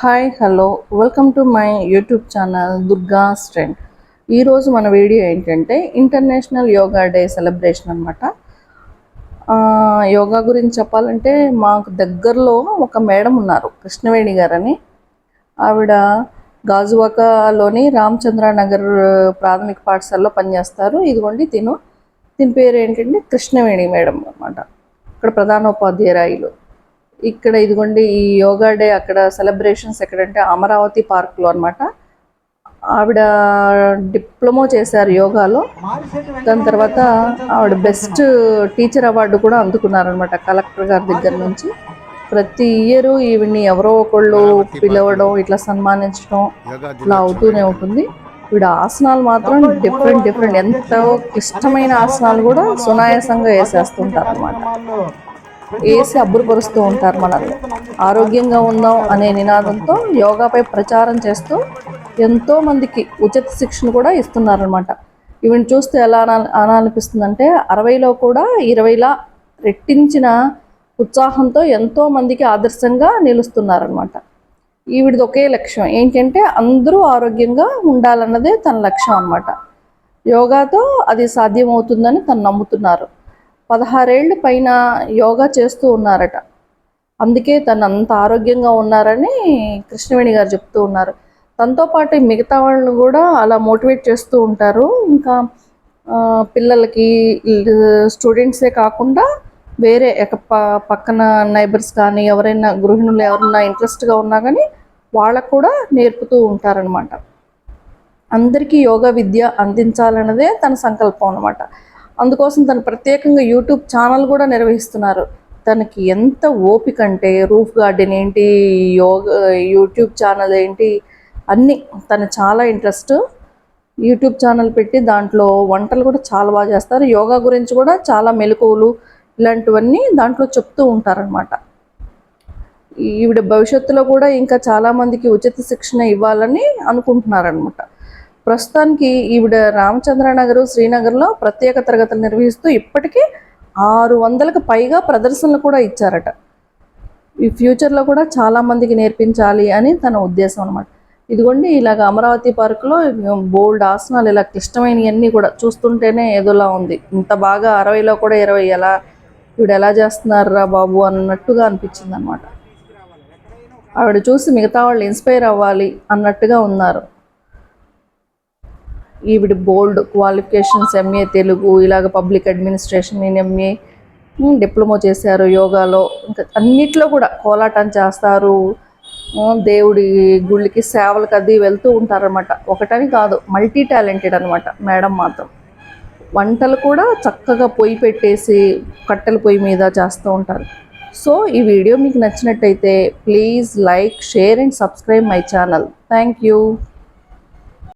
Hi hello welcome to my YouTube channel Durga స్ట్రెండ్ ఈరోజు మన video ఏంటంటే ఇంటర్నేషనల్ యోగా డే సెలబ్రేషన్ అనమాట యోగా గురించి చెప్పాలంటే మాకు దగ్గరలో ఒక మేడం ఉన్నారు కృష్ణవేణి గారని. ఆవిడ గాజువాకలోని రామచంద్ర నగర్ ప్రాథమిక పాఠశాలలో పనిచేస్తారు. ఇదిగోండి తిను. దీని పేరు ఏంటంటే కృష్ణవేణి మేడం అనమాట ఇక్కడ ప్రధానోపాధ్యాయురాయిలు ఇక్కడ ఇదిగోండి ఈ యోగా డే అక్కడ సెలబ్రేషన్స్ ఎక్కడంటే అమరావతి పార్క్లో అనమాట ఆవిడ డిప్లొమా చేశారు యోగాలో. దాని తర్వాత ఆవిడ బెస్ట్ టీచర్ అవార్డు కూడా అందుకున్నారనమాట కలెక్టర్ గారి దగ్గర నుంచి. ప్రతి ఇయర్ ఈవిడ్ని ఎవరో ఒకళ్ళు పిలవడం ఇట్లా సన్మానించడం ఇట్లా అవుతూనే ఉంటుంది. వీడు ఆసనాలు మాత్రం డిఫరెంట్ డిఫరెంట్ ఎంతో క్లిష్టమైన ఆసనాలు కూడా సునాయాసంగా వేసేస్తుంటారు అనమాట వేసి అబ్బురుపరుస్తూ ఉంటారు మనల్ని. ఆరోగ్యంగా ఉందాం అనే నినాదంతో యోగాపై ప్రచారం చేస్తూ ఎంతో మందికి ఉచిత శిక్షణ కూడా ఇస్తున్నారనమాట ఈవెన్ చూస్తే ఎలా అనా అనాలనిపిస్తుందంటే అరవైలో కూడా ఇరవైలా రెట్టించిన ఉత్సాహంతో ఎంతో మందికి ఆదర్శంగా నిలుస్తున్నారనమాట ఈవిడిది ఒకే లక్ష్యం. ఏంటంటే అందరూ ఆరోగ్యంగా ఉండాలన్నదే తన లక్ష్యం అనమాట యోగాతో అది సాధ్యమవుతుందని తను నమ్ముతున్నారు. పదహారేళ్ళు పైన యోగా చేస్తూ ఉన్నారట. అందుకే తను అంత ఆరోగ్యంగా ఉన్నారని కృష్ణవేణి గారు చెప్తూ ఉన్నారు. తనతో పాటు మిగతా వాళ్ళని కూడా అలా మోటివేట్ చేస్తూ ఉంటారు. ఇంకా పిల్లలకి స్టూడెంట్సే కాకుండా వేరే ఎక పక్కన నైబర్స్ కానీ ఎవరైనా గృహిణులు ఎవరైనా ఇంట్రెస్ట్గా ఉన్నా కానీ వాళ్ళకు కూడా నేర్పుతూ ఉంటారనమాట అందరికీ యోగా విద్య అందించాలన్నదే తన సంకల్పం అనమాట అందుకోసం తను ప్రత్యేకంగా యూట్యూబ్ ఛానల్ కూడా నిర్వహిస్తున్నారు. తనకి ఎంత ఓపిక అంటే రూఫ్ గార్డెన్ ఏంటి యోగా యూట్యూబ్ ఛానల్ ఏంటి అన్నీ తను చాలా ఇంట్రెస్ట్. యూట్యూబ్ ఛానల్ పెట్టి దాంట్లో వంటలు కూడా చాలా బాగా చేస్తారు. యోగా గురించి కూడా చాలా మెలకువలు ఇలాంటివన్నీ దాంట్లో చెప్తూ ఉంటారనమాట ఈవిడ భవిష్యత్తులో కూడా ఇంకా చాలామందికి ఉచిత శిక్షణ ఇవ్వాలని అనుకుంటున్నారనమాట ప్రస్తుతానికి ఈవిడ రామచంద్రనగర్ శ్రీనగర్లో ప్రత్యేక తరగతులు నిర్వహిస్తూ ఇప్పటికీ ఆరు వందలకు పైగా ప్రదర్శనలు కూడా ఇచ్చారట. ఈ ఫ్యూచర్లో కూడా చాలామందికి నేర్పించాలి అని తన ఉద్దేశం అనమాట ఇదిగోండి ఇలాగ అమరావతి పార్కులో బోల్డ్ ఆసనాలు ఇలా క్లిష్టమైనవన్నీ కూడా చూస్తుంటేనే ఏదోలా ఉంది. ఇంత బాగా అరవైలో కూడా ఇరవై ఎలా ఈవిడ ఎలా చేస్తున్నారా బాబు అన్నట్టుగా అనిపించింది అనమాట ఆవిడ చూసి మిగతా వాళ్ళు ఇన్స్పైర్ అవ్వాలి అన్నట్టుగా ఉన్నారు. ఈవిడ బోల్డ్ క్వాలిఫికేషన్స్ ఎంఏ తెలుగు ఇలాగ పబ్లిక్ అడ్మినిస్ట్రేషన్ నేను ఎంఏ డిప్లొమా చేశారు యోగాలో. ఇంకా అన్నిట్లో కూడా కోలాటం చేస్తారు. దేవుడి గుళ్ళకి సేవలకు అది వెళ్తూ ఉంటారనమాట ఒకటని కాదు మల్టీ టాలెంటెడ్ అనమాట మేడం మాత్రం. వంటలు కూడా చక్కగా పొయ్యి పెట్టేసి కట్టెల పొయ్యి మీద చేస్తూ ఉంటారు. సో ఈ వీడియో మీకు నచ్చినట్టయితే please like share and subscribe my channel. Thank you.